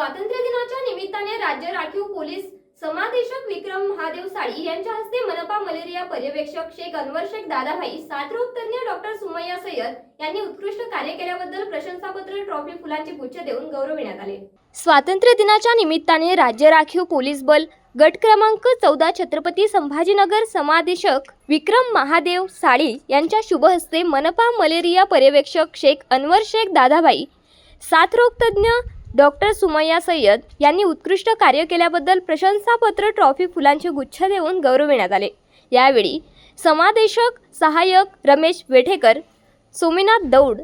स्वातंत्र्य दिनाच्या निमित्ताने राज्य राखीव पोलीस समादेशक विक्रम महादेव साळी यांच्या हस्ते मनपा मलेरिया पर्यवेक्षक शेख अनवर शेख दादाभाई साथरोग तज्ञ डॉक्टर सुमय्या सय्यद यांनी उत्कृष्ट कार्य केल्याबद्दल प्रशंसापत्र ट्रॉफी फुलांचे गुच्छ देऊन गौरविण्यात आले. स्वातंत्र्य दिनाच्या निमित्ताने राज्य राखीव पोलीस बल गट क्रमांक चौदा छत्रपती संभाजीनगर समादेशक विक्रम महादेव साळी यांच्या शुभहस्ते मनपा मलेरिया पर्यवेक्षक शेख अनवर शेख दादाभाई साथरोगतज्ञ डॉक्टर सुमय्या सय्यद यांनी उत्कृष्ट कार्य केल्याबद्दल प्रशंसापत्र ट्रॉफी फुलांचे गुच्छ देऊन गौरविण्यात आले. यावेळी समादेशक सहाय्यक रमेश वेठेकर सोमीनाथ दौड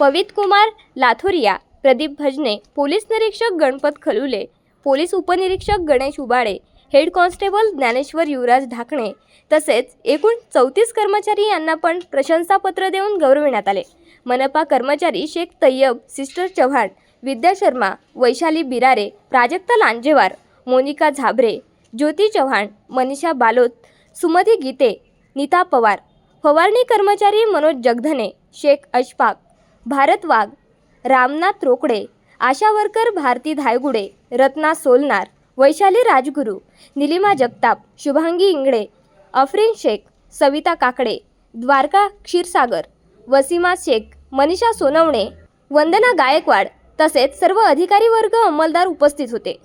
पवित कुमार लाथोरिया प्रदीप भजने पोलीस निरीक्षक गणपत खलुले पोलीस उपनिरीक्षक गणेश उबाळे हेड कॉन्स्टेबल ज्ञानेश्वर युवराज ढाकणे तसेच एकूण चौतीस कर्मचारी यांना पण प्रशंसापत्र देऊन गौरविण्यात आले. मनपा कर्मचारी शेख तय्यब सिस्टर चव्हाण विद्या शर्मा वैशाली बिरारे प्राजक्ता लांजेवार मोनिका झाबरे ज्योती चव्हाण मनीषा बालोत सुमती गीते नीता पवार फवारणी कर्मचारी मनोज जगधने शेख अशफाक भारत वाघ रामनाथ रोकडे आशा वर्कर भारती धायगुडे रत्ना सोलनार वैशाली राजगुरू निलिमा जगताप शुभांगी इंगळे अफरीन शेख सविता काकडे द्वारका क्षीरसागर वसीमा शेख मनीषा सोनवणे वंदना गायकवाड तसेच सर्व अधिकारी वर्ग अंमलदार उपस्थित होते.